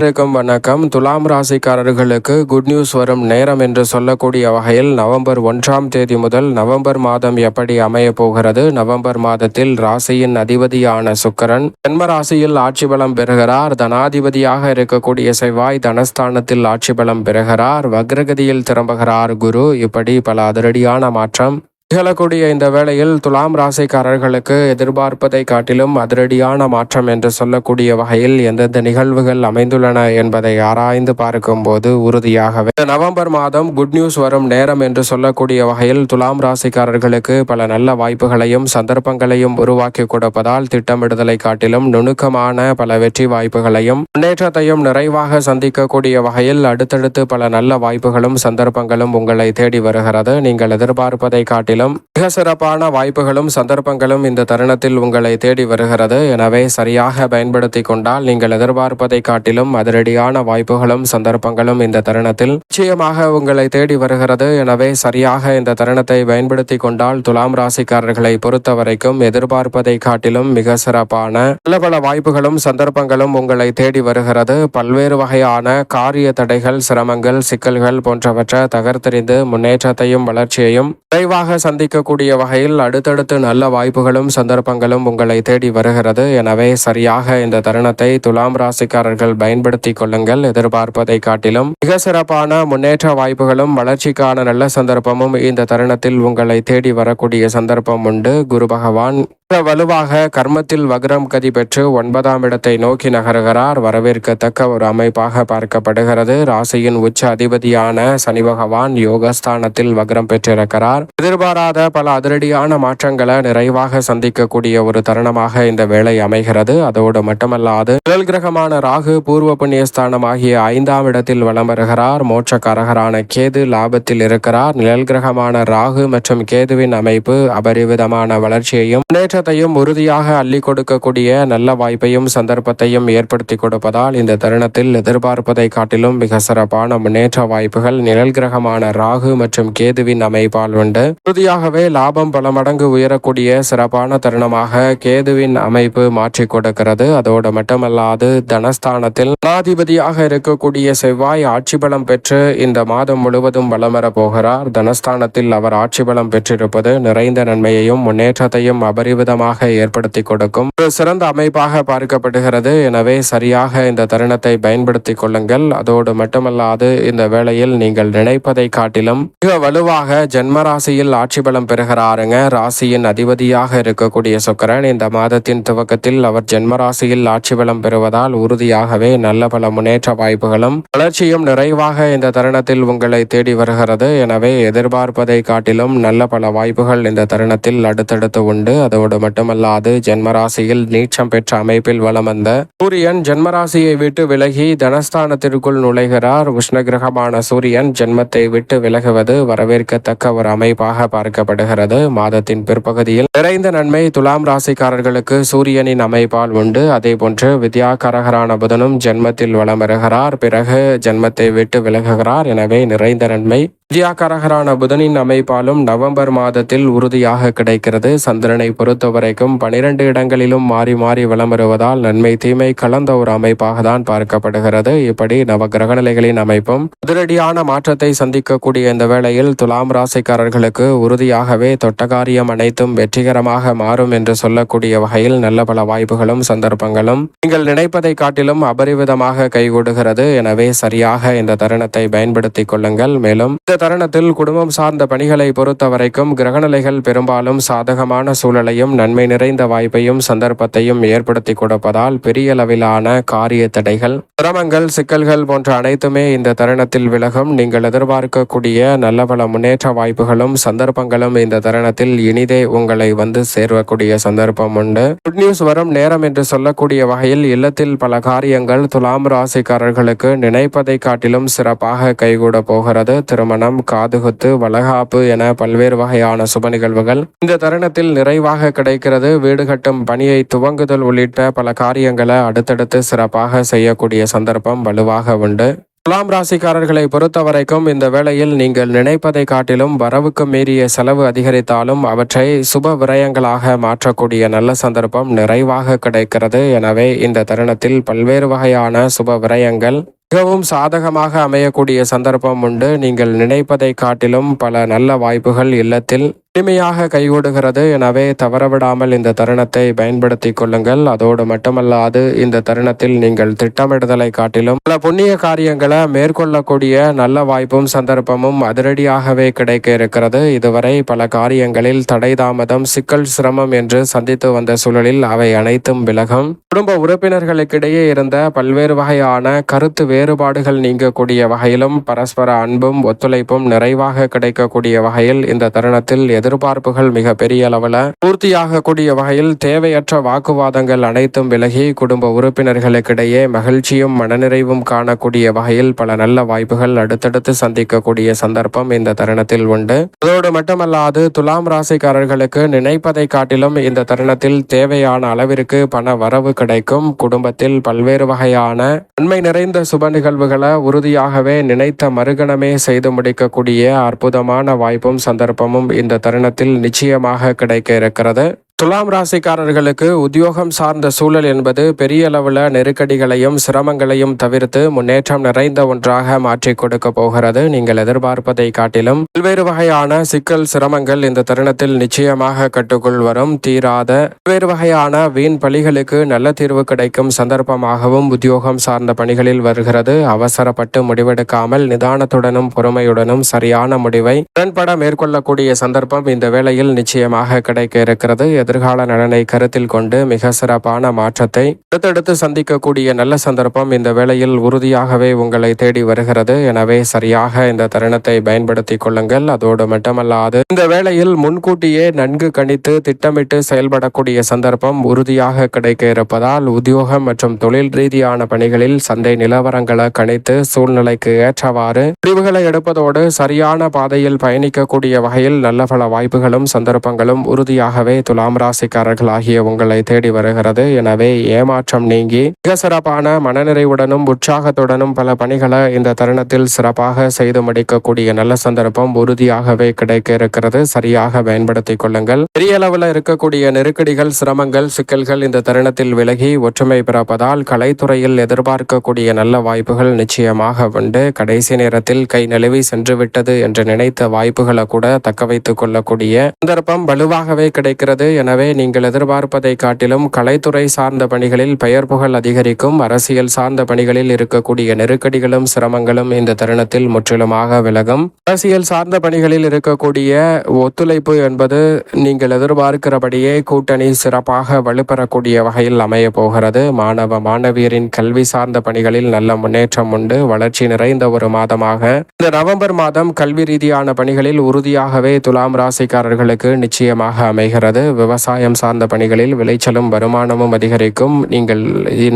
வணக்கம் வணக்கம். துலாம் ராசிக்காரர்களுக்கு குட் நியூஸ் வரும் நேரம் என்று சொல்லக்கூடிய வகையில் நவம்பர் ஒன்றாம் தேதி முதல் நவம்பர் மாதம் எப்படி அமைய போகிறது? நவம்பர் மாதத்தில் ராசியின் அதிபதியான சுக்கரன் ஜென்ம ராசியில் ஆட்சி பலம் பெறுகிறார். தனாதிபதியாக இருக்கக்கூடிய செவ்வாய் தனஸ்தானத்தில் ஆட்சி பலம் பெறுகிறார். வக்ரகதியில் திரும்புகிறார் குரு. இப்படி பல அதிரடியான மாற்றம் நிகழக்கூடிய இந்த வேளையில் துலாம் ராசிக்காரர்களுக்கு எதிர்பார்ப்பதை காட்டிலும் அதிரடியான மாற்றம் என்று சொல்லக்கூடிய வகையில் எந்தெந்த நிகழ்வுகள் அமைந்துள்ளன என்பதை ஆராய்ந்து பார்க்கும்போது உறுதியாகவே. நவம்பர் மாதம் குட் நியூஸ் வரும் நேரம் என்று சொல்லக்கூடிய வகையில் துலாம் ராசிக்காரர்களுக்கு பல நல்ல வாய்ப்புகளையும் சந்தர்ப்பங்களையும் உருவாக்கி கொடுப்பதால் திட்டமிடுதலை காட்டிலும் நுணுக்கமான பல வெற்றி வாய்ப்புகளையும் முன்னேற்றத்தையும் நிறைவாக சந்திக்கக்கூடிய வகையில் அடுத்தடுத்து பல நல்ல வாய்ப்புகளும் சந்தர்ப்பங்களும் உங்களை தேடி வருகிறது. நீங்கள் எதிர்பார்ப்பதை காட்டிலும் மிக சிறப்பான வாய்ப்புகளும் சந்தர்ப்பங்களும் இந்த தருணத்தில் உங்களை தேடி வருகிறது. எனவே சரியாக பயன்படுத்தி கொண்டால் நீங்கள் எதிர்பார்ப்பதை காட்டிலும் அதிரடியான வாய்ப்புகளும் சந்தர்ப்பங்களும் இந்த தருணத்தில் நிச்சயமாக உங்களை தேடி வருகிறது. எனவே சரியாக இந்த தருணத்தை பயன்படுத்தி கொண்டால் துலாம் ராசிக்காரர்களை பொறுத்த வரைக்கும் எதிர்பார்ப்பதை காட்டிலும் மிக சிறப்பான பல பல வாய்ப்புகளும் சந்தர்ப்பங்களும் உங்களை தேடி வருகிறது. பல்வேறு வகையான காரிய தடைகள் சிரமங்கள் சிக்கல்கள் போன்றவற்றை தகர்த்தெறிந்து முன்னேற்றத்தையும் வளர்ச்சியையும் விரைவாக சந்திக்கக்கூடிய வகையில் அடுத்தடுத்து நல்ல வாய்ப்புகளும் சந்தர்ப்பங்களும் உங்களை தேடி வருகிறது. எனவே சரியாக இந்த தருணத்தை துலாம் ராசிக்காரர்கள் பயன்படுத்தி கொள்ளுங்கள். எதிர்பார்ப்பதை காட்டிலும் மிக சிறப்பான முன்னேற்ற வாய்ப்புகளும் வளர்ச்சிக்கான நல்ல சந்தர்ப்பமும் இந்த தருணத்தில் உங்களை தேடி வரக்கூடிய சந்தர்ப்பம் உண்டு. குரு பகவான் வலுவாக கர்மத்தில் வக்ரம் கதி பெற்று ஒன்பதாம் இடத்தை நோக்கி நகருகிறார். வரவேற்கத்தக்க ஒரு அமைப்பாக பார்க்கப்படுகிறது. ராசியின் உச்ச அதிபதியான சனி பகவான் யோகஸ்தானத்தில் வக்ரம் பெற்றிருக்கிறார். எதிர்பாராத பல அதிரடியான மாற்றங்களை நிறைவாக சந்திக்கக்கூடிய ஒரு தருணமாக இந்த வேலை அமைகிறது. அதோடு மட்டுமல்லாது முதல் கிரகமான ராகு பூர்வ புண்ணியஸ்தானம் ஆகிய ஐந்தாம் இடத்தில் வலம் வருகிறார். மோட்சக்காரகரான கேது லாபத்தில் இருக்கிறார். நிழல் கிரகமான ராகு மற்றும் கேதுவின் அமைப்பு அபரிவிதமான வளர்ச்சியையும் முன்னேற்றத்தையும் உறுதியாக அள்ளி கொடுக்கக்கூடிய நல்ல வாய்ப்பையும் சந்தர்ப்பத்தையும் ஏற்படுத்தி கொடுப்பதால் இந்த தருணத்தில் எதிர்பார்ப்பதை காட்டிலும் மிக சிறப்பான முன்னேற்ற வாய்ப்புகள் நிழல் கிரகமான ராகு மற்றும் கேதுவின் அமைப்பால் உண்டு. உறுதியாகவே லாபம் பல மடங்கு உயரக்கூடிய சிறப்பான தருணமாக கேதுவின் அமைப்பு மாற்றி கொடுக்கிறது. அதோடு மட்டுமல்லாது தனஸ்தானத்தில் ஜனாதிபதியாக இருக்கக்கூடிய செவ்வாய் ஆட்சி பலம் பெற்று இந்த மாதம் முழுவதும் வலம் போகிறார். தனஸ்தானத்தில் அவர் ஆட்சி பலம் பெற்றிருப்பது நிறைந்த நன்மையையும் முன்னேற்றத்தையும் அபரிவிதமாக ஏற்படுத்தி கொடுக்கும். ஒரு சிறந்த அமைப்பாக பார்க்கப்படுகிறது. எனவே சரியாக இந்த தருணத்தை பயன்படுத்தி கொள்ளுங்கள். அதோடு மட்டுமல்லாது இந்த வேளையில் நீங்கள் நினைப்பதை காட்டிலும் மிக வலுவாக ஜென்ம ராசியில் ஆட்சி பலம் பெறுகிறாருங்க. ராசியின் அதிபதியாக இருக்கக்கூடிய சுக்கரன் இந்த மாதத்தின் துவக்கத்தில் அவர் ஜென்ம ராசியில் ஆட்சி பலம் பெறுவதால் உறுதியாகவே நல்ல பல முன்னேற்ற வாய்ப்புகளும் வளர்ச்சியும் நிறைவாக இந்த தருணத்தில் உங்களை தேடி வருகிறது. எனவே எதிர்பார்ப்பதை காட்டிலும் நல்ல பல வாய்ப்புகள் இந்த தருணத்தில் அடுத்தடுத்து உண்டு. அதோடு மட்டுமல்லாது ஜென்மராசியில் நீச்சம் பெற்ற அமைப்பில் வலம் வந்த சூரியன் ஜென்மராசியை விட்டு விலகி தனஸ்தானத்திற்குள் நுழைகிறார். உஷ்ண கிரகமான சூரியன் ஜென்மத்தை விட்டு விலகுவது வரவேற்கத்தக்க ஒரு அமைப்பாக பார்க்கப்படுகிறது. மாதத்தின் பிற்பகுதியில் நிறைந்த நன்மை துலாம் ராசிக்காரர்களுக்கு சூரியனின் அமைப்பால் உண்டு. அதே போன்று வித்யாகரகரான புதனும் ஜென்மத்தில் வலம் வருகிறார். பிறகு ஜென்மத்தை விட்டு விலகுகிறார். எனவே நிறைந்த நன்மை வித்யாகரகரான புதனின் அமைப்பாலும் நவம்பர் மாதத்தில் உறுதியாக கிடைக்கிறது. சந்திரனை பொறுத்தவரைக்கும் பனிரெண்டு இடங்களிலும் மாறி மாறி வலம் வருவதால் நன்மை தீமை கலந்த ஒரு அமைப்பாக தான் பார்க்கப்படுகிறது. இப்படி நவ கிரகநிலைகளின் அமைப்பும் அதிரடியான மாற்றத்தை சந்திக்கக்கூடிய இந்த வேளையில் துலாம் ராசிக்காரர்களுக்கு உறுதியாகவே தொட்டகாரியம் அனைத்தும் வெற்றிகரமாக மாறும் என்று சொல்லக்கூடிய வகையில் நல்ல பல வாய்ப்புகளும் சந்தர்ப்பங்களும் நீங்கள் நினைப்பதை காட்டிலும் அபரிவிதமாக கைகூடுகிறது. எனவே சரியாக இந்த தருணத்தை பயன்படுத்திக் கொள்ளுங்கள். மேலும் இந்த தருணத்தில் குடும்பம் சார்ந்த பணிகளை பொறுத்த வரைக்கும் கிரகநிலைகள் பெரும்பாலும் சாதகமான சூழலையும் நன்மை நிறைந்த வாய்ப்பையும் சந்தர்ப்பத்தையும் ஏற்படுத்தி கொடுப்பதால் பெரிய அளவிலான காரிய தடைகள் சிரமங்கள் சிக்கல்கள் போன்ற அனைத்துமே இந்த தருணத்தில் விலகும். நீங்கள் எதிர்பார்க்கக்கூடிய நல்ல பல முன்னேற்ற வாய்ப்புகளும் சந்தர்ப்பங்களும் இந்த தருணத்தில் இனிதே உங்களை வந்து சேர்வக்கூடிய சந்தர்ப்பம் உண்டு. குட் நியூஸ் வரும் நேரம் என்று சொல்லக்கூடிய வகையில் இல்லத்தில் பல காரியங்கள் துலாம் ராசிக்காரர்களுக்கு நினைப்பதை காட்டிலும் சிறப்பாக கைகூட போகிறது. திருமணம் காதுகுத்து வளகாப்பு என பல்வேறு வகையான சுப நிகழ்வுகள். இந்த தருணத்தில் நிறைவாக கிடைக்கிறது வீடு கட்டும் பணியை துவங்குதல் உள்ளிட்ட பல காரியங்களை அடுத்தடுத்து சிறப்பாக செய்யக்கூடிய சந்தர்ப்பம் வலுவாக உண்டு. துலாம் ராசிக்காரர்களை பொறுத்தவரைக்கும் இந்த வேளையில் நீங்கள் நினைப்பதை காட்டிலும் வரவுக்கு மீறிய செலவு அதிகரித்தாலும் அவற்றை சுப விரயங்களாக மாற்றக்கூடிய நல்ல சந்தர்ப்பம் நிறைவாக கிடைக்கிறது. எனவே இந்த தருணத்தில் பல்வேறு வகையான சுப விரயங்கள் மிகவும் சாதகமாக அமையக்கூடிய சந்தர்ப்பம் உண்டு. நீங்கள் நினைப்பதை காட்டிலும் பல நல்ல வாய்ப்புகள் இல்லத்தில் எளிமையாக கைகூடுகிறது. எனவே தவறவிடாமல் இந்த தருணத்தை பயன்படுத்தி கொள்ளுங்கள். அதோடு மட்டுமல்லாது இந்த தருணத்தில் நீங்கள் திட்டமிடுதலை காட்டிலும் பல புண்ணிய காரியங்களை மேற்கொள்ளக்கூடிய நல்ல வாய்ப்பும் சந்தர்ப்பமும் அதிரடியாகவே கிடைக்க இருக்கிறது. இதுவரை பல காரியங்களில் தடை தாமதம் சிக்கல் சிரமம் என்று சந்தித்து வந்த சூழலில் அவை அனைத்தும் விலகும். குடும்ப உறுப்பினர்களுக்கிடையே இருந்த பல்வேறு வகையான கருத்து வேறுபாடுகள் நீங்கக்கூடிய வகையிலும் பரஸ்பர அன்பும் ஒத்துழைப்பும் நிறைவாக கிடைக்கக்கூடிய வகையில் இந்த தருணத்தில் எதிர்பார்ப்புகள் மிக பெரிய அளவில் பூர்த்தியாகக்கூடிய வகையில் தேவையற்ற வாக்குவாதங்கள் அனைத்தும் விலகி குடும்ப உறுப்பினர்களுக்கிடையே மகிழ்ச்சியும் மனநிறைவும் காணக்கூடிய வகையில் பல நல்ல வாய்ப்புகள் அடுத்தடுத்து சந்திக்கக்கூடிய சந்தர்ப்பம் இந்த தருணத்தில் உண்டு. அதோடு மட்டுமல்லாது துலாம் ராசிக்காரர்களுக்கு நினைப்பதை காட்டிலும் இந்த தருணத்தில் தேவையான அளவிற்கு பண வரவு கிடைக்கும். குடும்பத்தில் பல்வேறு வகையான நன்மை நிறைந்த சுப நிகழ்வுகளை உறுதியாகவே நினைத்த மறுகணமே செய்து முடிக்கக்கூடிய அற்புதமான வாய்ப்பும் சந்தர்ப்பமும் இந்த தருணத்தில் நிச்சயமாக கிடைக்க இருக்கிறது. துலாம் ராசிக்காரர்களுக்கு உத்தியோகம் சார்ந்த சூழல் என்பது பெரிய அளவில் நெருக்கடிகளையும் சிரமங்களையும் தவிர்த்து முன்னேற்றம் நிறைந்த ஒன்றாக மாற்றி கொடுக்க போகிறது. நீங்கள் எதிர்பார்ப்பதை காட்டிலும் பல்வேறு வகையான சிக்கல் சிரமங்கள் இந்த தருணத்தில் நிச்சயமாக கட்டுக்குள் வரும். தீராத பல்வேறு வகையான வீண் பலிகளுக்கு நல்ல தீர்வு கிடைக்கும் சந்தர்ப்பமாகவும் உத்தியோகம் சார்ந்த பணிகளில் வருகிறது. அவசரப்பட்டு முடிவெடுக்காமல் நிதானத்துடனும் பொறுமையுடனும் சரியான முடிவை உடன்பட மேற்கொள்ளக்கூடிய சந்தர்ப்பம் இந்த வேளையில் நிச்சயமாக கிடைக்க இருக்கிறது. எதிர்கால நலனை கருத்தில் கொண்டு மிக சிறப்பான மாற்றத்தை அடுத்தடுத்து சந்திக்கக்கூடிய நல்ல சந்தர்ப்பம் இந்த வேளையில் உறுதியாகவே உங்களை தேடி வருகிறது. எனவே சரியாக இந்த தருணத்தை பயன்படுத்திக் கொள்ளுங்கள். அதோடு மட்டுமல்லாது இந்த வேளையில் முன்கூட்டியே நன்கு கணித்து திட்டமிட்டு செயல்படக்கூடிய சந்தர்ப்பம் உறுதியாக கிடைக்க இருப்பதால் உத்தியோகம் மற்றும் தொழில் ரீதியான பணிகளில் சந்தை நிலவரங்களை கணித்து சூழ்நிலைக்கு ஏற்றவாறு முடிவுகளை எடுப்பதோடு சரியான பாதையில் பயணிக்கக்கூடிய வகையில் நல்ல பல வாய்ப்புகளும் சந்தர்ப்பங்களும் உறுதியாகவே துலாம் ராசிக்காரர்கள் ஆகிய உங்களை தேடி வருகிறது. எனவே ஏமாற்றம் நீங்கி மிக சிறப்பான மனநிறைவுடனும் உற்சாகத்துடனும் பல பணிகளை இந்த தருணத்தில் சிறப்பாக செய்து முடிக்கக்கூடிய நல்ல சந்தர்ப்பம் உறுதியாகவே கிடைக்க இருக்கிறது. சரியாக பயன்படுத்திக் கொள்ளுங்கள். பெரிய அளவில் இருக்கக்கூடிய நெருக்கடிகள் சிரமங்கள் சிக்கல்கள் இந்த தருணத்தில் விலகி ஒற்றுமை பிறப்பதால் கலைத்துறையில் எதிர்பார்க்கக்கூடிய நல்ல வாய்ப்புகள் நிச்சயமாக உண்டு. கடைசி நேரத்தில் கை நழுவி சென்று விட்டது என்று நினைத்த வாய்ப்புகளை கூட தக்க வைத்துக் கொள்ளக்கூடிய சந்தர்ப்பம் வலுவாகவே கிடைக்கிறது எனவே நீங்கள் எதிர்பார்ப்பதை காட்டிலும் கலைத்துறை சார்ந்த பணிகளில் பெயர் புகழ் அதிகரிக்கும் அரசியல் சார்ந்த பணிகளில் இருக்கக்கூடிய நெருக்கடிகளும் சிரமங்களும் இந்த தருணத்தில் முற்றிலுமாக விலகும். அரசியல் சார்ந்த பணிகளில் இருக்கக்கூடிய ஒத்துழைப்பு என்பது நீங்கள் எதிர்பார்க்கிறபடியே கூட்டணி சிறப்பாக வலுப்பெறக்கூடிய வகையில் அமைய போகிறது. மாணவ மாணவியரின் கல்வி சார்ந்த பணிகளில் நல்ல முன்னேற்றம் உண்டு. வளர்ச்சி நிறைந்த ஒரு மாதமாக. இந்த நவம்பர் மாதம் கல்வி ரீதியான பணிகளில் உறுதியாகவே துலாம் ராசிக்காரர்களுக்கு நிச்சயமாக அமைகிறது. விவசாயம் சார்ந்த பணிகளில் விளைச்சலும் வருமானமும் அதிகரிக்கும். நீங்கள்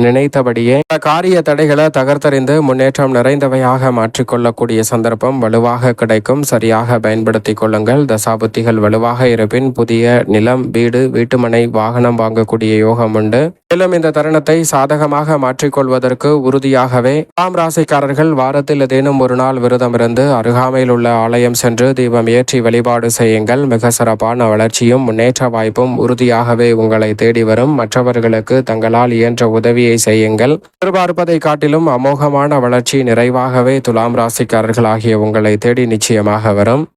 நினைத்தபடியே காரிய தடைகளை தகர்த்தறிந்து முன்னேற்றம் நிறைந்தவையாக மாற்றிக்கொள்ளக்கூடிய சந்தர்ப்பம் வலுவாக கிடைக்கும். சரியாக பயன்படுத்திக் கொள்ளுங்கள். தசாபுத்திகள் வலுவாக இருப்பின் புதிய நிலம் வீடு வீட்டுமனை வாகனம் வாங்கக்கூடிய யோகம் உண்டு. மேலும் இந்த தருணத்தை சாதகமாக மாற்றிக்கொள்வதற்கு உறுதியாகவே ஆம் ராசிக்காரர்கள் வாரத்தில் ஏதேனும் ஒரு நாள் விரதம் இருந்து அருகாமையில் உள்ள ஆலயம் சென்று தீபம் ஏற்றி வழிபாடு செய்யுங்கள். மிக சிறப்பான வளர்ச்சியும் முன்னேற்ற வாய்ப்பும் உறுதியாகவே உங்களை தேடி வரும். மற்றவர்களுக்கு தங்களால் இயன்ற உதவியை செய்யுங்கள். எதிர்பார்ப்பதை காட்டிலும் அமோகமான வளர்ச்சி நிறைவாகவே துலாம் ராசிக்காரர்களாகிய உங்களை தேடி நிச்சயமாக வரும்.